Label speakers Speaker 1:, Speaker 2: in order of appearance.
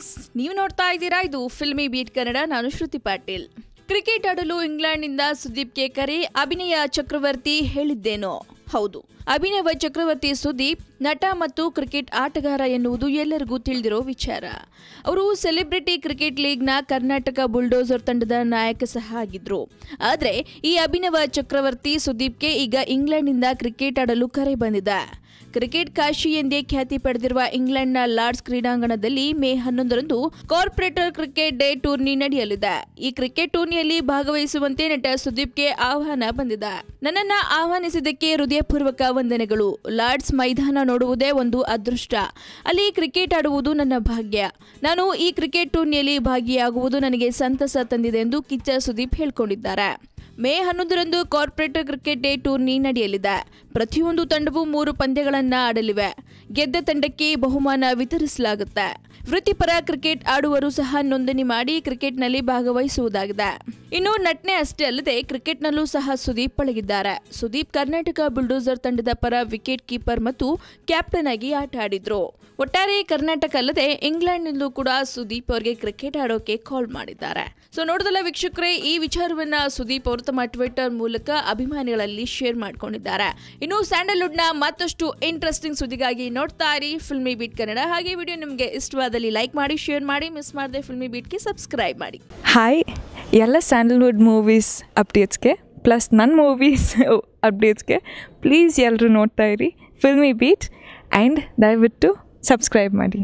Speaker 1: Friends, ನೀವು ನೋಡ್ತಾ ಇದ್ದೀರಾ, ಇದು ಫಿಲ್ಮಿ ಬೀಟ್ ಕನ್ನಡ. ನಾನು ಶ್ರುತಿ ಪಾಟೀಲ್. ಕ್ರಿಕೆಟ್ ಆಡಲು ಇಂಗ್ಲೆಂಡ್ನಿಂದ ಸುದೀಪ್ಗೆ ಕರೆ ಅಭಿನಯ ಚಕ್ರವರ್ತಿ ಹೇಳಿದ್ದೇನೋ. ಹೌದು, ಅಭಿನವ ಚಕ್ರವರ್ತಿ ಸುದೀಪ್, ನಟ ಮತ್ತು ಕ್ರಿಕೆಟ್ ಆಟಗಾರ ಎನ್ನುವುದು ಎಲ್ಲರಿಗೂ ತಿಳಿದಿರೋ ವಿಚಾರ. ಅವರು ಸೆಲೆಬ್ರಿಟಿ ಕ್ರಿಕೆಟ್ ಲೀಗ್ನ ಕರ್ನಾಟಕ ಬುಲ್ಡೋಸರ್ ತಂಡದ ನಾಯಕ ಸಹ ಆಗಿದ್ರು. ಆದರೆ, ಈ ಅಭಿನವ ಚಕ್ರವರ್ತಿ ಸುದೀಪ್ಗೆ ಈಗ ಇಂಗ್ಲೆಂಡ್ನಿಂದ ಕ್ರಿಕೆಟ್ ಆಡಲು ಕರೆ ಬಂದಿದೆ. ಕ್ರಿಕೆಟ್ ಕಾಶಿ ಎಂದೇ ಖ್ಯಾತಿ ಪಡೆದಿರುವ ಇಂಗ್ಲೆಂಡ್ನ ಲಾರ್ಡ್ಸ್ ಕ್ರೀಡಾಂಗಣದಲ್ಲಿ ಮೇ ಹನ್ನೊಂದರಂದು ಕಾರ್ಪೊರೇಟರ್ ಕ್ರಿಕೆಟ್ ಡೇ ಟೂರ್ನಿ ನಡೆಯಲಿದೆ. ಈ ಕ್ರಿಕೆಟ್ ಟೂರ್ನಿಯಲ್ಲಿ ಭಾಗವಹಿಸುವಂತೆ ನಟ ಸುದೀಪ್ಗೆ ಆಹ್ವಾನ ಬಂದಿದೆ. ನನ್ನನ್ನ ಆಹ್ವಾನಿಸಿದ್ದಕ್ಕೆ ಹೃದಯಪೂರ್ವಕ ವಂದನೆಗಳು. ಲಾರ್ಡ್ಸ್ ಮೈದಾನ ನೋಡುವುದೇ ಒಂದು ಅದೃಷ್ಟ. ಅಲ್ಲಿ ಕ್ರಿಕೆಟ್ ಆಡುವುದು ನನ್ನ ಭಾಗ್ಯ. ನಾನು ಈ ಕ್ರಿಕೆಟ್ ಟೂರ್ನಿಯಲ್ಲಿ ಭಾಗಿಯಾಗುವುದು ನನಗೆ ಸಂತಸ ತಂದಿದೆ ಎಂದು ಕಿಚ್ಚ ಸುದೀಪ್ ಹೇಳ್ಕೊಂಡಿದ್ದಾರೆ. ಮೇ ಹನ್ನೊಂದರಂದು ಕಾರ್ಪೊರೇಟರ್ ಕ್ರಿಕೆಟ್ ಡೇ ಟೂರ್ನಿ ನಡೆಯಲಿದೆ. ಪ್ರತಿಯೊಂದು ತಂಡವು ಮೂರು ಪಂದ್ಯಗಳನ್ನು ಆಡಲಿವೆ. ಗೆದ್ದ ತಂಡಕ್ಕೆ ಬಹುಮಾನ ವಿತರಿಸಲಾಗುತ್ತೆ. ವೃತ್ತಿಪರ ಕ್ರಿಕೆಟ್ ಆಡುವರು ಸಹ ನೋಂದಣಿ ಮಾಡಿ ಕ್ರಿಕೆಟ್ನಲ್ಲಿ ಭಾಗವಹಿಸುವುದಾಗಿದೆ. ಇನ್ನು ನಟನೆ ಅಷ್ಟೇ ಅಲ್ಲದೆ ಕ್ರಿಕೆಟ್ನಲ್ಲೂ ಸಹ ಸುದೀಪ್ ಪಳಗಿದ್ದಾರೆ. ಸುದೀಪ್ ಕರ್ನಾಟಕ ಬುಲ್ಡೋಸರ್ ತಂಡದ ಪರ ವಿಕೆಟ್ ಕೀಪರ್ ಮತ್ತು ಕ್ಯಾಪ್ಟನ್ ಆಗಿ ಆಟ ಆಡಿದ್ರು. ಒಟ್ಟಾರೆ ಕರ್ನಾಟಕ ಅಲ್ಲದೆ ಇಂಗ್ಲೆಂಡ್ನಲ್ಲೂ ಕೂಡ ಸುದೀಪ್ ಅವರಿಗೆ ಕ್ರಿಕೆಟ್ ಆಡೋಕೆ ಕಾಲ್ ಮಾಡಿದ್ದಾರೆ. ಸೊ ನೋಡಿದಲ್ಲ ವೀಕ್ಷಕರೇ, ಈ ವಿಚಾರವನ್ನ ಸುದೀಪ್ ಅವರು ತಮ್ಮ ಟ್ವಿಟರ್ ಮೂಲಕ ಅಭಿಮಾನಿಗಳಲ್ಲಿ ಶೇರ್ ಮಾಡ್ಕೊಂಡಿದ್ದಾರೆ. ಇನ್ನು ಸ್ಯಾಂಡಲ್ವುಡ್ನ ಮತ್ತಷ್ಟು ಇಂಟ್ರೆಸ್ಟಿಂಗ್ ಸುದ್ದಿಗಾಗಿ ನೋಡ್ತಾ ಇರಿ ಫಿಲ್ಮಿ ಬೀಟ್ ಕನ್ನಡ. ಹಾಗೆ ವಿಡಿಯೋ ನಿಮಗೆ ಇಷ್ಟವಾದಲ್ಲಿ ಲೈಕ್ ಮಾಡಿ ಶೇರ್ ಮಾಡಿ ಮಿಸ್ ಮಾಡದೆ ಫಿಲ್ಮಿ ಬೀಟ್ಗೆ ಸಬ್ಸ್ಕ್ರೈಬ್ ಮಾಡಿ.
Speaker 2: ಹಾಯ್ ಎಲ್ಲ ಸ್ಯಾಂಡಲ್ವುಡ್ ಮೂವೀಸ್ ಅಪ್ಡೇಟ್ಸ್ಗೆ ಪ್ಲಸ್ ನನ್ನ ಮೂವೀಸ್ ಅಪ್ಡೇಟ್ಸ್ಗೆ ಪ್ಲೀಸ್ ಎಲ್ಲರೂ ನೋಡ್ತಾ ಇರಿ ಫಿಲ್ಮಿ ಬೀಟ್ ಆ್ಯಂಡ್ ದಯವಿಟ್ಟು ಸಬ್ಸ್ಕ್ರೈಬ್ ಮಾಡಿ.